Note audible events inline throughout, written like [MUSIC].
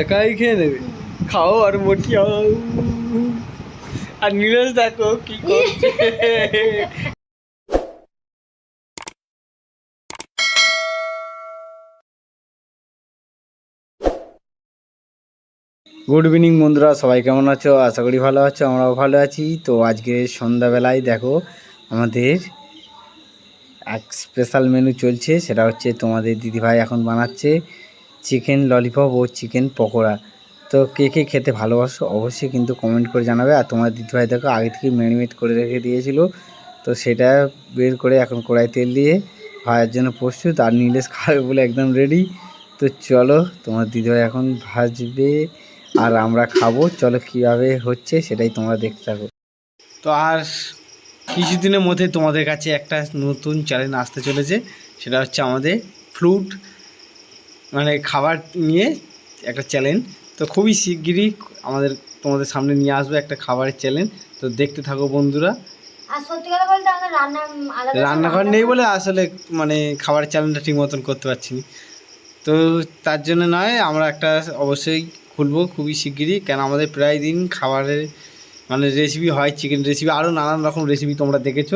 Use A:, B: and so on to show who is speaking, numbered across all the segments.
A: একাই খেয়ে নেবে। খাও আর মোটি আর নীরজ দেখো কি করছে। গুড ইভিনিং বন্ধুরা, সবাই কেমন আছো? আশা করি ভালো আছো, আমরাও ভালো আছি। তো আজকে সন্ধ্যাবেলায় দেখো, আমাদের এক স্পেশাল মেনু চলছে, সেটা হচ্ছে তোমাদের দিদিভাই এখন বানাচ্ছে। চিকেন ললিপপ ও চিকেন পকোড়া। তো কে কে খেতে ভালোবাসো অবশ্যই কিন্তু কমেন্ট করে জানাবে। আর তোমার দিদিভাই দেখো আগে থেকে ম্যারিনেট করে রেখে দিয়েছিল। তো সেটা বের করে এখন কড়াই তেল দিয়ে ভাজার জন্য প্রস্তুত। আর নীলেশ খাবে বলে একদম রেডি তো চলো তোমার দিদিভাই এখন ভাজবে। আর আমরা খাব। চলো কীভাবে হচ্ছে সেটাই তোমরা দেখতে থাকো। তো আর কিছুদিনের মধ্যে তোমাদের কাছে একটা নতুন চ্যালেঞ্জ আসতে চলেছে। সেটা হচ্ছে আমাদের ফ্লুট মানে খাবার নিয়ে একটা চ্যালেঞ্জ তো খুবই শিগগিরই আমাদের তোমাদের সামনে নিয়ে আসবে একটা খাবারের চ্যালেঞ্জ তো দেখতে থাকো বন্ধুরা। রান্নাঘর নেই বলে আসলে মানে খাবারের চ্যালেঞ্জটা ঠিক মতন করতে পারছি না। তো তার জন্য নয় আমরা একটা অবশ্যই খুলবো খুবই শিগগিরই। কেন আমাদের প্রায় দিন খাবারের মানে রেসিপি হয় চিকেন রেসিপি আরও নানান রকম রেসিপি তোমরা দেখেছ।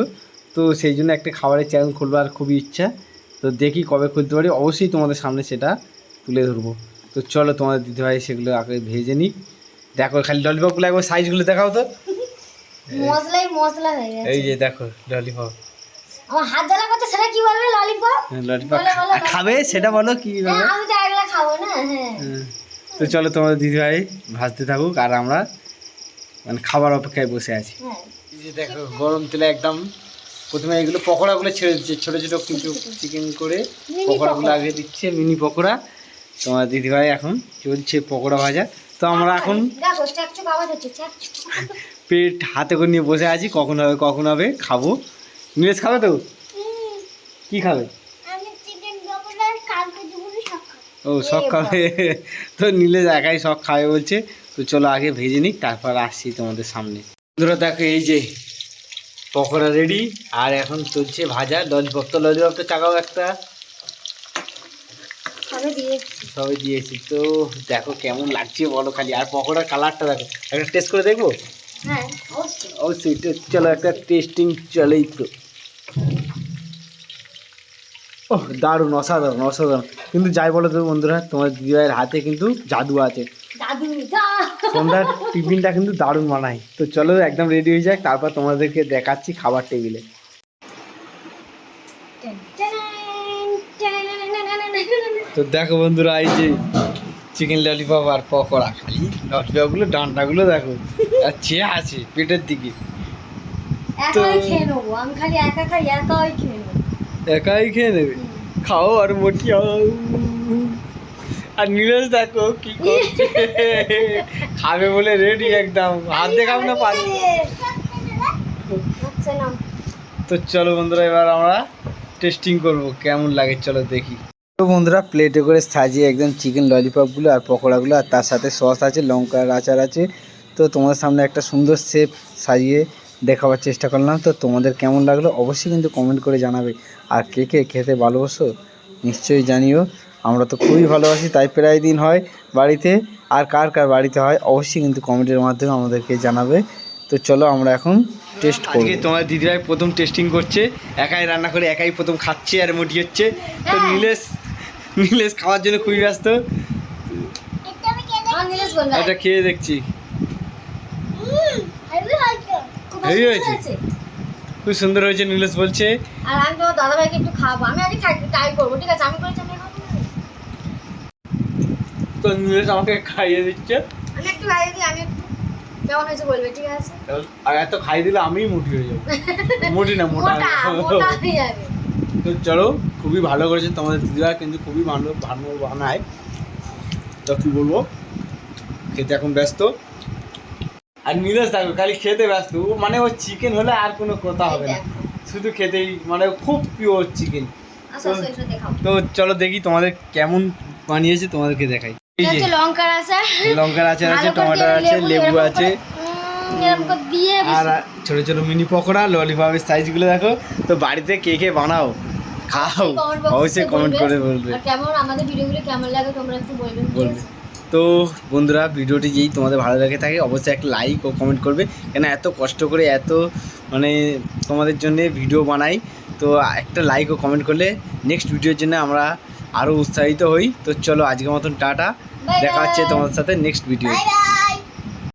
A: তো সেই জন্য একটা খাবারের চ্যানেল খুলবার খুবই ইচ্ছা। তো দেখি কবে খুলতে পারি। অবশ্যই তোমাদের সামনে সেটা তুলে ধরবো। তো চলো তোমাদের দিদিভাই সেগুলো আগে ভেজে নিই দেখো খালি ললিপপগুলো একবার সাইজগুলো দেখাও তো।
B: মশলাই মশলা হয়ে গেছে।
A: এই যে দেখো ললিপপ
B: আমার হাত জ্বালা করছে সেটা কি বলবে? ললিপপ
A: ললিপপ
B: বলো, বলো, বলো।
A: খাবে? সেটা বলো কি
B: হ্যাঁ আমি তো একলা খাব না হ্যাঁ।
A: হ্যাঁ। তো চলো তোমাদের দিদিভাই ভাজতে থাকুক আর আমরা মানে খাবার অপেক্ষায় বসে আছি।
B: হ্যাঁ।
A: দেখো গরম তেলে একদম প্রথমে এগুলো পকোড়াগুলো ছেড়ে দিচ্ছে ছোটো ছোটো কিন্তু চিকেন করে পকোড়াগুলো আগে দিচ্ছে মিনি পকোড়া। তোমার দিদিভাই এখন চলছে পকোড়া ভাজা। তো আমরা এখন পেট হাতে করে নিয়ে বসে আছি কখন হবে কখন হবে খাব। নীলেশ খাবে তো? কি খাবে? ও সব খাবে। তো নীলেশ একাই সব খাবে বলছে। তো চলো আগে ভেজে নিই তারপর আসছি তোমাদের সামনে। বন্ধুরা দেখো এই যে পকোড়া রেডি আর এখন চলছে ভাজা ললিপপ তো ললিপপটা চাকাও একটা।
B: সবে
A: দিয়েছি। তো দেখো কেমন লাগছে বলো খালি আর পকোড়ার কালারটা দেখো। একটা টেস্ট করে দেখব?
B: হ্যাঁ অবশ্যই।
A: চলো একটা টেস্টিং চলেই তো। ও দারুণ অসাধারণ অসাধারণ। কিন্তু যাই বলো তো বন্ধুরা তোমার দিদিভাইয়ের হাতে কিন্তু জাদু আছে। সন্ধ্যার টিফিনটা কিন্তু দারুণ বানাই তো চলো একদম রেডি হয়ে যাক তারপর তোমাদেরকে দেখাচ্ছি খাবার টেবিলে। তো দেখো বন্ধুরা এই যে চিকেন ললিপপ আর পকোড়া খালি ললিপপগুলো ডান্ডাগুলো দেখো আর চেয়ে আছে পেটের দিকে
B: একাই খেয়ে নেব আমি খালি একা খাই একাই খেয়ে নেব
A: একাই খেয়ে নেবে খাও আর মোটি হও আর নীরজ দেখো কি করছে। খাবে বলে রেডি একদম। হাত দেখাও না পারি তো চলো বন্ধুরা, এবার আমরা টেস্টিং করব, কেমন লাগে চলো দেখি। তো বন্ধুরা প্লেটে করে সাজিয়ে একদম চিকেন ললিপপগুলো আর পকোড়াগুলো আর তার সাথে সস আছে, লঙ্কার আচার আছে। তো তোমাদের সামনে একটা সুন্দর শেপ সাজিয়ে দেখাবার চেষ্টা করলাম। তো তোমাদের কেমন লাগল অবশ্যই কিন্তু কমেন্ট করে জানাবে। আর কে কে খেতে ভালোবাসো, নিশ্চয়ই জানিও। আমরা তো খুবই ভালোবাসি তাই প্রায় দিন হয় বাড়িতে। আর কার কার বাড়িতে হয় অবশ্যই কিন্তু কমেন্টের মাধ্যমে আমাদেরকে জানাবে। তো চলো আমরা এখন টেস্ট করব। আজকে তোমার দিদিভাই প্রথম টেস্টিং করছে একাই রান্না করে একাই প্রথম খাচ্ছে আর মোটি হচ্ছে। তো
B: হ্যাঁ।
A: নীলেশ নীলেশ খাওয়ার জন্য খুবই ব্যস্ত। এটা খেয়ে দেখছি। হেভি
B: সুন্দর
A: হয়েছে। খুব সুন্দর হয়েছে নীলেশ বলছে।
B: আর আমি তোমার দাদা ভাইকে একটু খাব আমি আগে ট্রাই করব ঠিক আছে? আমি করেছি আমি।
A: তো নীলেশ আমাকে খাইয়ে দিচ্ছে।
B: আমি একটু খাইয়ে দিই আমি একটু কেমন হয়েছে বলবে ঠিক আছে?
A: আর এত খাই দিলে আমিই মোটি হয়ে যাব। [LAUGHS] মোটি না মোটা
B: মোটা মোটা হয়ে যাবে।
A: তো চলো খুবই ভালো করেছে তোমাদের দিদিরা কিন্তু খুবই ভালো ভালো বানায়। তো কী বলব খেতে এখন ব্যস্ত। আর নীলেশ দেখো খালি খেতে ব্যস্ত। ও মানে ও চিকেন হলে আর কোনো কথা হবে না। শুধু খেতেই মানে খুব পিওর চিকেন
B: আচ্ছা দেখাও।
A: তো চলো দেখি তোমাদের কেমন বানিয়েছে তোমাদেরকে দেখাই।
B: লঙ্কার আচার।
A: আছে
B: টমেটোর
A: আছে লেবু আছে। আর মিনি পকোড়া ললিপপের সাইজগুলো দেখো। তো বাড়িতে কে কে বানাও খাও অবশ্যই কমেন্ট করে বলবে।
B: বলবে
A: তো বন্ধুরা ভিডিওটি যেই তোমাদের ভালো লাগে থাকে অবশ্যই একটা লাইক ও কমেন্ট করবে। কেন এত কষ্ট করে এত মানে তোমাদের জন্য ভিডিও বানাই। তো একটা লাইক ও কমেন্ট করলে নেক্সট ভিডিওর জন্য আমরা আরও উৎসাহিত হই। তো চলো আজকের মতন টাটা। দেখা হচ্ছে তোমাদের সাথে নেক্সট ভিডিও